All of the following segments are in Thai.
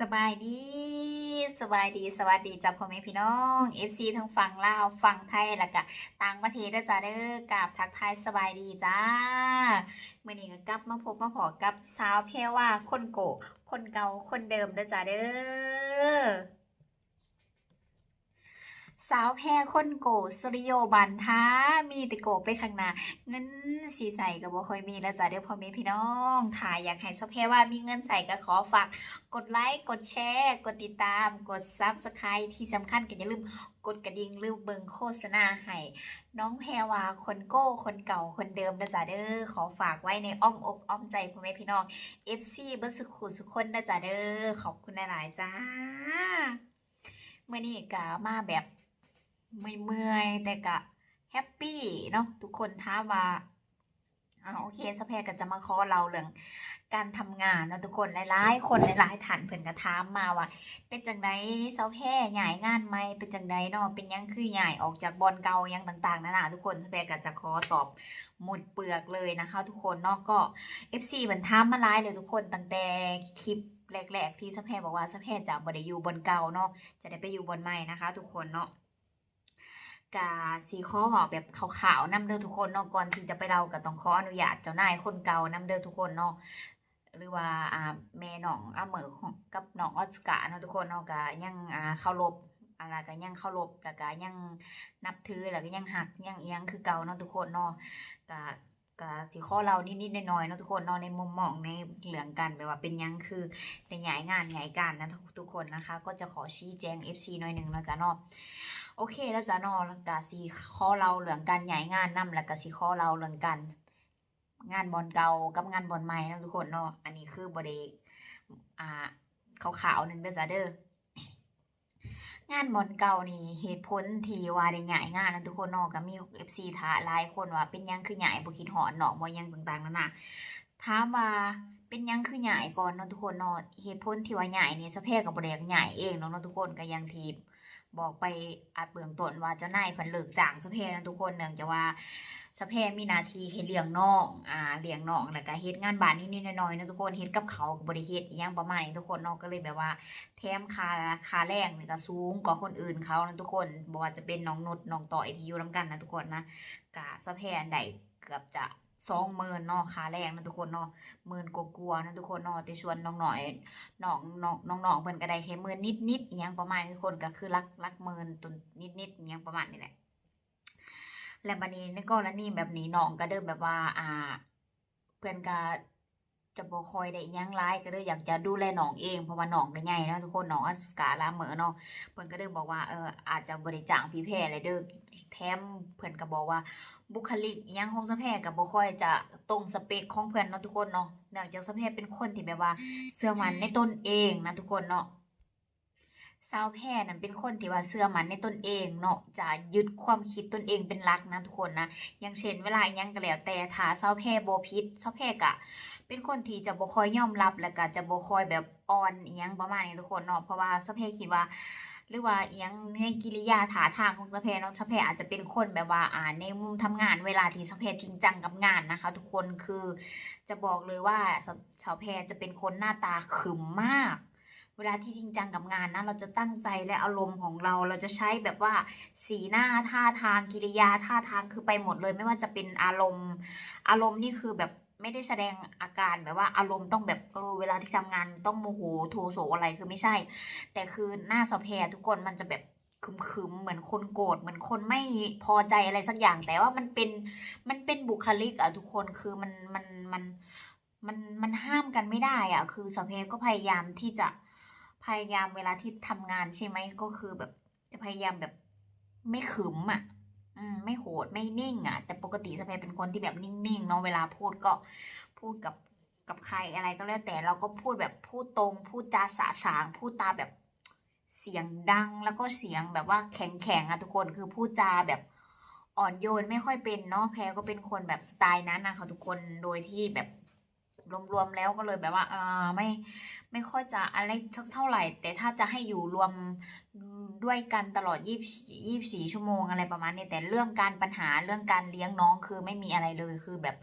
สบายดีสบายดีสวัสดีจ้าพ่อแม่พี่น้องเอชซีทั้งฝั่งลาวฝั่งไทยแล้วก็ต่างประเทศด้วยจ้าเด้อกราบทักทายสบายดีจ้าเมื่อนี้ก็กลับมาพบมาพอกับสาวแพรว่าคนโกคนเก่าคนเดิมด้วยจ้าเด้อ สาวแพรคนโกสริโยบันท้ามีแต่โกไปข้างหน้าเงินสีใส่กับบ่ค่อยมีแล้วจ้ะเดี๋ยวพ่อแม่พี่น้องถ้ายอยากให้สาวแพรว่ามีเงินใส่ก็ขอฝาก กดไลค์กดแชร์ กดติดตาม กด Subscribe ที่สำคัญก็อย่าลืมกดกระดิ่งหรือเบิ่งโฆษณาให้น้องแพรวาคนโก้คนเก่าคนเดิมนะจ๊ะเด้อขอฝากไว้ในอ้อมอกอ้อมใจพ่อแม่พี่น้อง FC เบิร์สุขุสุขคนนะจ๊ะเด้อขอบคุณหลายๆจ้าเมื่อนี้ก็มาแบบ เมื่อยแต่ก็แฮปปี้เนาะทุกคนท้าว่าอ่าโอเคสแพรก็จะมาขอเราเรื่องการทำงานเนาะทุกคนหลายๆคนหลายๆท่านเพิ่นก็ถามมาว่า เป็นจังไดเซาแพร่ใหญ่งานไหมเป็นจังไดเนาะเป็นยังคือใหญ่ออกจากบอลเก่ายังต่างๆนั่นน่ะทุกคนสแพรก็จะขอตอบหมดเปลือกเลยนะคะ ทุกคนเนาะก็ FC เพิ่นถามมาหลายเลยทุกคนตั้งแต่คลิปแรกๆที่สแพรบอกว่าสแพรจะบ่ได้อยู่บอลเก่าเนาะจะได้ไปอยู่บอลใหม่นะคะ ทุกคนเนาะ กาสีข้อบอกแบบขาวๆนำเด้อทุกคนเนาะก่อนที่จะไปเราก็ต้องขออนุญาตเจ้านายคนเก่านำเด้อทุกคนเนาะหรือว่าอ่าแม่น้องอาเหมอของกับน้องออสการ์เนาะทุกคนเนาะก็ยังอ่าเคารพอะไรก็ยังเคารพแล้วก็ยังนับถือแล้วก็ยังหักยังเอียงคือเก่าเนาะทุกคนเนาะก็ก็สิข้อเรานิดๆน่อยๆเนาะทุกคนเนาะในมุมมองในเรื่องกันแบบว่าเป็นยังคือในใหญ่งานใหญ่การนะทุกคนนะคะ ก็จะขอชี้แจง FC หน่อยหนึ่งเนาะจ้ะเนาะ โอเคแล้วจ้ะเนอแล้วก็สีข้อเราเรื่องการย้ายงานนํแล้วก็สีข้อเราเรื่องการงานบอลเก่ากับงานบอลใหม่นะทุกคนเนาะอันนี้คือบริอ่าขาวๆหนึ่งเด้อจ้ะเด้องานบอลเก่านี่เหตุผลที่ว่าได้ย้ายงานนะทุกคนเนาะก็มี FC ถาหลายคนว่าเป็นยังคือย้ายบ่คิดฮอดเนาะบ่หยังต่างๆนั่นน่ะถามว่าเป็นยังคือย้ายก่อนเนาะทุกคนเนาะเหตุผลที่ว่าย้ายนี่สะเพก็บ่ได้ย้ายเองเนาะทุกคนก็ยังที บอกไปอัดเบื้องต้นว่าเจ้านายเพิ่นเลิกจ้างสะเพนะทุกคนเนื่องจากว่าสะเพมีนาทีเฮ็ดเลี้ยงน้องอ่าเลี้ยงน้องแล้วก็เฮ็ดงานบ้านนิดๆหน่อยๆนะทุกคนเฮ็ดกับเขาก็บ่ได้เฮ็ดอีหยังประมาณนี้ทุกคนเนาะก็เลยแบบว่า แถมค่าค่าแรงนี่ก็สูงกว่าคนอื่นเขานะทุกคนบ่ว่าจะเป็นน้องนุชน้องต่อยที่อยู่นํกันนะทุกคนนะก็สะเพนใดเกือบจะ 20,000เนาะค่าแรงนะทุกคนเนาะหมื่นกลัวๆนะทุกคนเนาะแต่ชวนน้องหน่อยน้องน้องน้องน้องเพิ่นก็ได้แค่หมื่นนิดนิดๆอหยังประมาณนี้ทุกคนก็คือรักรักหมื่นตุนนิดนิดๆอหยังประมาณนี้แหละและบันนี้ในกรณีแบบนี้น้องก็เดิมแบบว่า อ่า เพื่อนก็ จะบ่คอยได้ยังร้ายก็เลยอยากจะดูแลน้องเองเพราะว่าน้องก็ใหญ่เนาะทุกคนน้องอสกาลาเหมอเนาะเพิ่นก็เลยบอกว่าเอออาจจะบริจาคพี่แพรเลยเด้อแถมเพิ่นก็บอกว่าบุคลิกยังของสะแพรกับบ่คอยจะตรงสเปคของเพิ่นเนาะทุกคนเนาะเนื่องจากสะแพรเป็นคนที่แบบว่าเสื่อมันในตนเองนะทุกคนเนาะ สาวแพรนั้นเป็นคนที่ว่าเชื่อมันในตนเองเนาะจะยึดความคิดตนเองเป็นหลักนะทุกคนนะอย่างเช่น เวลายังก็แล้วแต่ถ้าสาวแพรบ่ผิดสาวแพรก็เป็นคนที่จะบ่คอยยอมรับแล้วก็จะบ่คอยแบบอ่อนอิหยังประมาณนี้ทุกคนเนาะเพราะว่าสาวแพรคิดว่าหรือว่าอิหยังในกิริยาท่าทางของสาวแพรเนาะสาวแพรอาจจะเป็นคนแบบว่าอ่าในมุมทำงานเวลาที่สาวแพรจริงจังกับงานนะคะ ทุกคนคือจะบอกเลยว่าสาวแพรจะเป็นคนหน้าตาขรึมมาก เวลาที่จริงจังกับงานนะเราจะตั้งใจและอารมณ์ของเรา เราจะใช้แบบว่าสีหน้าท่าทางกิริยาท่าทางคือไปหมดเลย ไม่ว่าจะเป็นอารมณ์ อารมณ์นี่คือแบบไม่ได้แสดงอาการแบบว่าอารมณ์ต้องแบบเออเวลาที่ทำงานต้องโมโหโทโสอะไรคือไม่ใช่ แต่คือหน้าสแพรทุกคนมันจะแบบคึมๆเหมือนคนโกรธเหมือนคนไม่พอใจอะไรสักอย่าง แต่ว่ามันเป็นมันเป็นบุคลิกอะทุกคนคือมันมันมันมันมันห้ามกันไม่ได้อะคือสาวแพรก็พยายามที่จะ พยายามเวลาที่ทำงานใช่ไหมก็คือแบบ จะพยายามแบบไม่ขึมอะอืมไม่โหดไม่นิ่งอะแต่ปกติสาวแพรเป็นคนที่แบบนิ่งๆเนาะเวลาพูดก็พูดกับกับใครอะไรก็แล้วแต่เราก็พูดแบบพูดตรงพูดจาสะสางพูดตาแบบเสียงดังแล้วก็เสียงแบบว่าแข็งๆอะทุกคนคือพูดจาแบบอ่อนโยนไม่ค่อยเป็นเนาะแพรก็เป็นคนแบบสไตล์นั้นนะคะทุกคนโดยที่แบบ รวมๆแล้วก็เลยแบบว่าอ่าไม่ไม่ค่อยจะอะไรสักเท่าไหร่ แต่ถ้าจะให้อยู่รวมด้วยกันตลอดยี่ยี่สี่ชั่วโมงอะไรประมาณนี้แต่เรื่องการปัญหาเรื่องการเลี้ยงน้องคือไม่มีอะไรเลยคือแบบ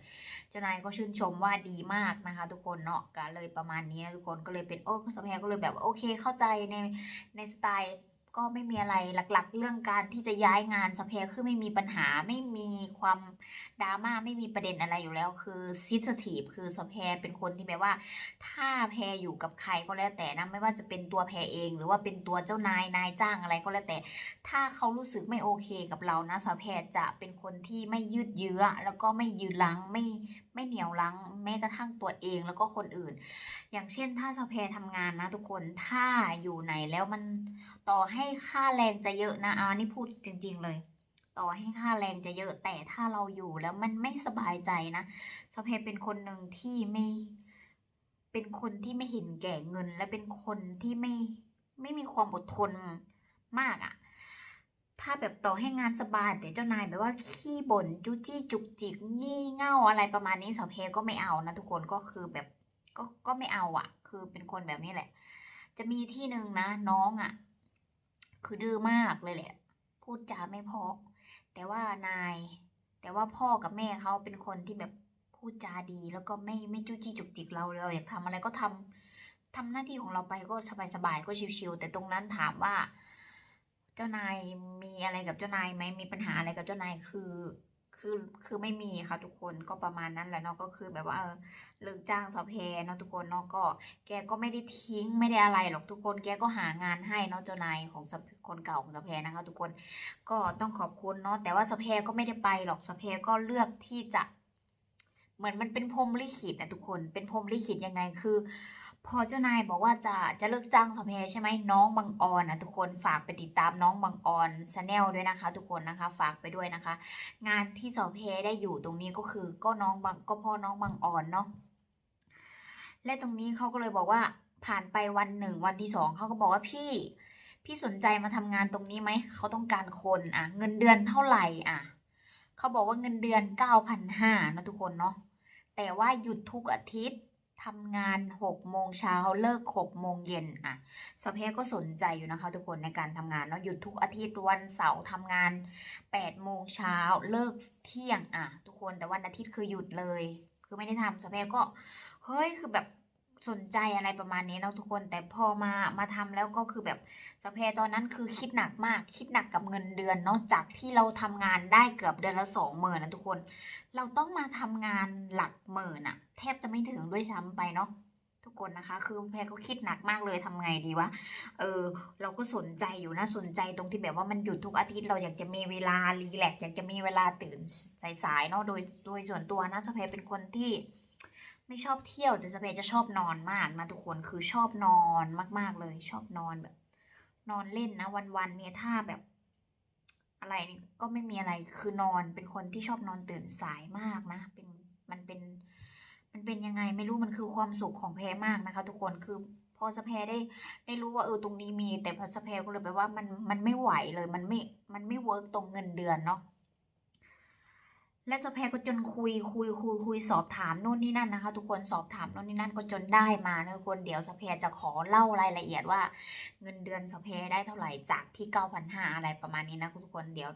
เจ้านายก็ชื่นชมว่าดีมากนะคะ ทุกคนเนาะก็เลยประมาณนี้ทุกคนก็เลยเป็นโอ้สแพรก็เลยแบบโอเคเข้าใจในในสไตล์ ก็ไม่มีอะไรหลักๆ เรื่องการที่จะย้ายงานสแพรคือไม่มีปัญหาไม่มีความดราม่าไม่มีประเด็นอะไรอยู่แล้ว คือซิสทีฟคือสแพรเป็นคนที่แบบว่า ถ้าแพรอยู่กับใครก็แล้วแต่นะไม่ว่าจะเป็นตัวแพรเอง หรือว่าเป็นตัวเจ้านายนายจ้างอะไรก็แล้วแต่ ถ้าเขารู้สึกไม่โอเคกับเรานะสาวแพรจะเป็นคนที่ไม่ยืดเยื้อแล้วก็ไม่ยืนลังไม่ ไม่เหนียวลังแม้กระทั่งตัวเองแล้วก็คนอื่น อย่างเช่นถ้าสาวแพรทำงานนะทุกคนถ้าอยู่ไหนแล้วมันต่อให้ค่าแรงจะเยอะนะอ่านี่พูดจริง ๆ เลย ต่อให้ค่าแรงจะเยอะแต่ถ้าเราอยู่แล้วมันไม่สบายใจนะสาวแพรเป็นคนหนึ่งที่ไม่เป็นคนที่ไม่เห็นแก่เงิน และเป็นคนที่ไม่ไม่มีความอดทนมากอะ่ะ ถ้าแบบต่อให้งานสบายแต่เจ้านายแบบว่าขี้บ่นจุจี้จุกจิกงี่เง่าอะไรประมาณนี้สาวเพก็ไม่เอานะทุกคนก็คือแบบก็ก็ไม่เอาอะ่ะคือเป็นคนแบบนี้แหละ จะมีที่หนึ่งนะน้องอะ่ะคือดื้อมากเลยแหละ พูดจาไม่เพอแต่ว่านาย แต่ว่าพ่อกับแม่เขาเป็นคนที่แบบพูดจาดี แล้วก็ไม่ไม่จู้จี้จุกจิกเราเราอยากทำอะไรก็ทำทำหน้าที่ของเราไปก็สบายๆก็ชิวๆแต่ตรงนั้นถามว่า เจ้านายมีอะไรกับเจ้านายไหมมีปัญหาอะไรกับเจ้านายคือคือคือไม่มีค่ะทุกคนก็ประมาณนั้นแหละเนาะก็คือแบบว่าเออเลิกจ้างสอเพเนาะทุกคนเนาะก็ แกก็ไม่ได้ทิ้งไม่ได้อะไรหรอกทุกคน แกก็หางานให้เนาะเจ้านายของคนเก่าของสเพนะคะ ทุกคนก็ต้องขอบคุณเนาะแต่ว่าสเพก็ไม่ได้ไปหรอกสเพก็เลือกที่จะ เหมือนมันเป็นพรมลิขิตนะทุกคนเป็นพรมลิขิตยังไงคือ พอเจ้านายบอกว่าจะจะเลิกจ้างสเพใช่ไหมน้องบังออนนะทุกคนฝากไปติดตามน้องบังออนชาแนลด้วยนะคะ ทุกคนนะคะฝากไปด้วยนะคะ งานที่สเพได้อยู่ตรงนี้ก็คือก็น้องบังก็พ่อน้องบังออนเนาะและตรงนี้เขาก็เลยบอกว่าผ่านไปวันหนึ่งวันที่สองเขาก็บอกว่าพี่ พี่สนใจมาทำงานตรงนี้ไหมเขาต้องการคนอะ เงินเดือนเท่าไหร่อะเขาบอกว่าเงินเดือนเก้าพันห้านะทุกคนเนาะแต่ว่าหยุดทุกอาทิตย์ ทำงานหกโมงเช้าเลิกหกโมงเย็นอะสเปก็สนใจอยู่นะคะ ทุกคนในการทำงานเนาะหยุดทุกอาทิตย์วันเสาร์ทำงานแปดโมงเช้าเลิกเที่ยงอะ ทุกคนแต่วันอาทิตย์คือหยุดเลย คือไม่ได้ทำสเปก็เฮ้ยคือแบบ สนใจอะไรประมาณนี้เนาะทุกคนแต่พอมามาทำแล้วก็คือแบบสเพตอนนั้นคือคิดหนักมากคิดหนักกับเงินเดือนเนาะจากที่เราทำงานได้เกือบเดือนละสองหมื่นนะทุกคน เราต้องมาทำงานหลักหมื่นอะแทบจะไม่ถึงด้วยซ้ำไปเนาะทุกคนนะคะ คือแพรก็คิดหนักมากเลยทำไงดีวะ เออ เราก็สนใจอยู่นะ สนใจตรงที่แบบว่ามันหยุดทุกอาทิตย์ เราอยากจะมีเวลารีแลกซ์อยากจะมีเวลาตื่นสายๆเนาะ โดย โดยส่วนตัวนะสเพเป็นคนที่ ไม่ชอบเที่ยวแต่สเปจะชอบนอนมากนะทุกคนคือชอบนอนมาก ๆ เลยชอบนอนแบบ นอนเล่นนะ วันๆเนี่ยถ้าแบบ อะไรนี่ก็ไม่มีอะไรคือนอนเป็นคนที่ชอบนอนตื่นสายมากนะ เป็นมันเป็น มันเป็นยังไงไม่รู้มันคือความสุขของแพรมากนะคะ ทุกคนคือพอสแพรได้ได้รู้ว่าเออตรงนี้มี แต่พอสแพรก็เลยแบบว่ามันมันไม่ไหวเลย มันไม่มันไม่เวิร์กตรงเงินเดือนเนาะ และสแพรก็จนคุยคุยคุยคุยสอบถามโน่นนี่นั่นนะคะ ทุกคนสอบถามโน่นนี่นั่นก็จนได้มานะทุกคนเดี๋ยวสแพรจะขอเล่ารายละเอียดว่า เงินเดือนสแพรได้เท่าไหร่จากที่9,500อะไรประมาณนี้นะทุกคนเดี๋ยว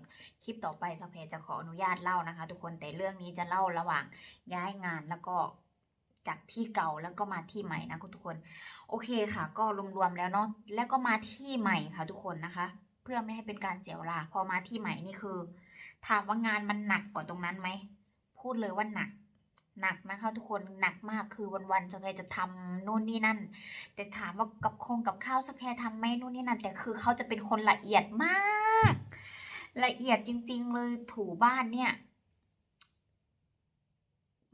คลิปต่อไปสแพรจะขออนุญาตเล่านะคะ ทุกคนแต่เรื่องนี้จะเล่าระหว่างย้ายงานแล้วก็จากที่เก่าแล้วก็มาที่ใหม่นะทุกคน โอเคค่ะ ก็รวมๆแล้วเนาะแล้วก็มาที่ใหม่ค่ะ ทุกคนนะคะ เพื่อไม่ให้เป็นการเสียเวลาพอมาที่ใหม่นี่คือ ถามว่างานมันหนักกว่าตรงนั้นไหม พูดเลยว่าหนัก หนักนะคะทุกคนหนักมากคือวันๆสแพรจะทำนู่นนี่นั่น แต่ถามว่ากับคงกับข้าวสแพรทำไหมนู่นนี่นั่น แต่คือเขาจะเป็นคนละเอียดมาก ละเอียดจริง ๆ เลยถูบ้านเนี่ย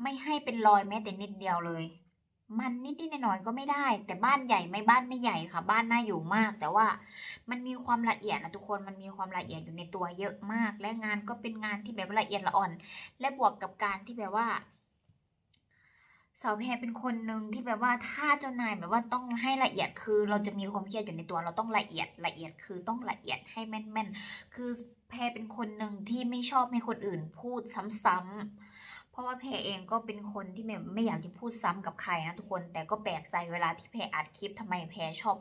ไม่ให้เป็นรอยแม้แต่นิดเดียวเลย มันนิดๆหน่อยๆก็ไม่ได้ แต่บ้านใหญ่ไม่บ้านไม่ใหญ่ค่ะ บ้านน่าอยู่มาก แต่ว่ามันมีความละเอียดนะทุกคนมันมีความละเอียดอยู่ในตัวเยอะมาก และงานก็เป็นงานที่แบบละเอียดละอ่อน และบวกกับการที่แบบว่าสาวแพรเป็นคนหนึ่งที่แบบว่าถ้าเจ้านายแบบว่าต้องให้ละเอียดคือ เราจะมีความเครียดอยู่ในตัวเราต้องละเอียดละเอียดคือต้องละเอียดให้แม่นๆคือแพรเป็นคนหนึ่งที่ไม่ชอบให้คนอื่นพูดซ้ำๆ ราะว่าแพรเองก็เป็นคนที่แบบไม่อยากจะพูดซ้ำกับใครนะทุกคน แต่ก็แปลกใจเวลาที่แพรอัดคลิปทำไมแพรชอบ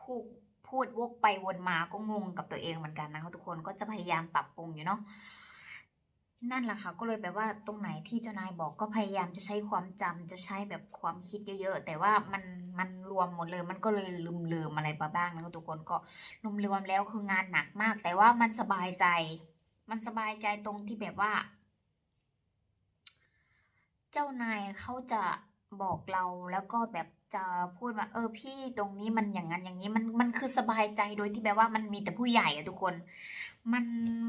พูดพูดวกไปวนมาก็งงกับตัวเองเหมือนกันนะคะทุกคนก็จะพยายามปรับปรุงอยู่เนาะนั่นแหละค่ะก็เลยแบบว่าตรงไหนที่เจ้านายบอกก็พยายามจะใช้ความจำจะใช้แบบความคิดเยอะๆแต่ว่ามันมันรวมหมดเลยมันก็เลยลืมลืมๆอะไรไปบ้างนะคะทุกคนก็รวมรวมๆแล้วคืองานหนักมาก แต่ว่ามันสบายใจ มันสบายใจตรงที่แบบว่า เจ้านายเขาจะบอกเราแล้วก็แบบจะพูดว่า เออพี่ตรงนี้มันอย่างนั้นอย่างนี้มันมันคือสบายใจโดยที่แบบว่ามันมีแต่ผู้ใหญ่อะทุกคน มัน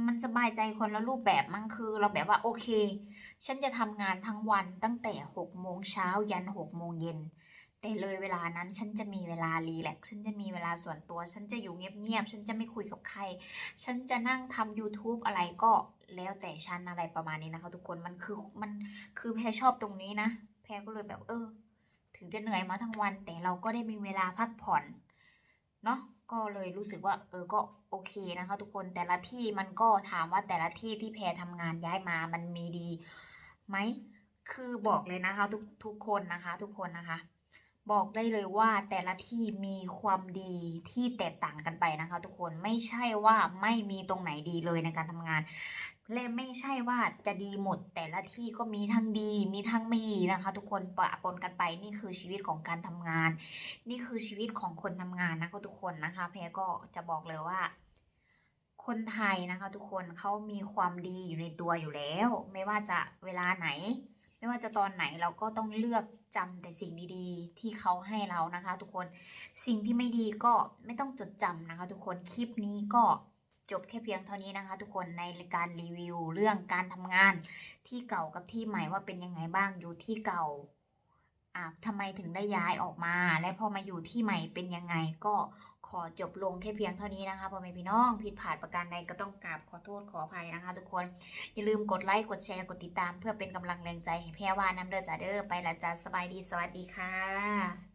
มันสบายใจคนละรูปแบบมันคือเราแบบว่าโอเค ฉันจะทำงานทั้งวันตั้งแต่หกโมงเช้ายันหกโมงเย็นแต่เลยเวลานั้นฉันจะมีเวลารีแลกซ์ฉันจะมีเวลาส่วนตัว ฉันจะอยู่เงียบๆฉันจะไม่คุยกับใคร ฉันจะนั่งทำ YouTube อะไรก็ แล้วแต่ฉันอะไรประมาณนี้นะคะ ทุกคนมันคือมันคือแพรชอบตรงนี้นะ แพรก็เลยแบบเออ ถึงจะเหนื่อยมาทั้งวัน แต่เราก็ได้มีเวลาพักผ่อนเนาะก็เลยรู้สึกว่า เออก็โอเคนะคะ ทุกคนแต่ละที่มันก็ถามว่าแต่ละที่ที่แพรทำงานย้ายมามันมีดีไหมคือบอกเลยนะคะ ทุกทุกคนนะคะ ทุกคนนะคะ บอกได้เลยว่าแต่ละที่มีความดีที่แตกต่างกันไปนะคะ ทุกคนไม่ใช่ว่าไม่มีตรงไหนดีเลยในการทำงาน และไม่ใช่ว่าจะดีหมดแต่ละที่ก็มีทั้งดีมีทั้งไม่ดีนะคะ ทุกคนปะปนกันไปนี่คือชีวิตของการทำงาน นี่คือชีวิตของคนทำงานนะคะทุกคนนะคะ แพรก็จะบอกเลยว่า คนไทยนะคะ ทุกคนเขามีความดีอยู่ในตัวอยู่แล้ว ไม่ว่าจะเวลาไหน ไม่ว่าจะตอนไหนเราก็ต้องเลือกจำแต่สิ่งดีๆ ที่เขาให้เรานะคะ ทุกคนสิ่งที่ไม่ดีก็ไม่ต้องจดจำนะคะ ทุกคนคลิปนี้ก็ จบแค่เพียงเท่านี้นะคะ ทุกคนในการรีวิวเรื่องการทำงานที่เก่ากับที่ใหม่ว่าเป็นยังไงบ้างอยู่ที่เก่าอะทำไมถึงได้ย้ายออกมา และพอมาอยู่ที่ใหม่เป็นยังไงก็ขอจบลงแค่เพียงเท่านี้นะคะพ่อแม่พี่น้องผิดพลาดประการใดก็ต้องกราบขอโทษขออภัยนะคะ ทุกคนอย่าลืมกดไลค์กดแชร์กดติดตาม เพื่อเป็นกำลังแรงใจให้แพรว่าน้ำเด้อจ้าเด้อไปละจ้าสบายดีสวัสดีค่ะ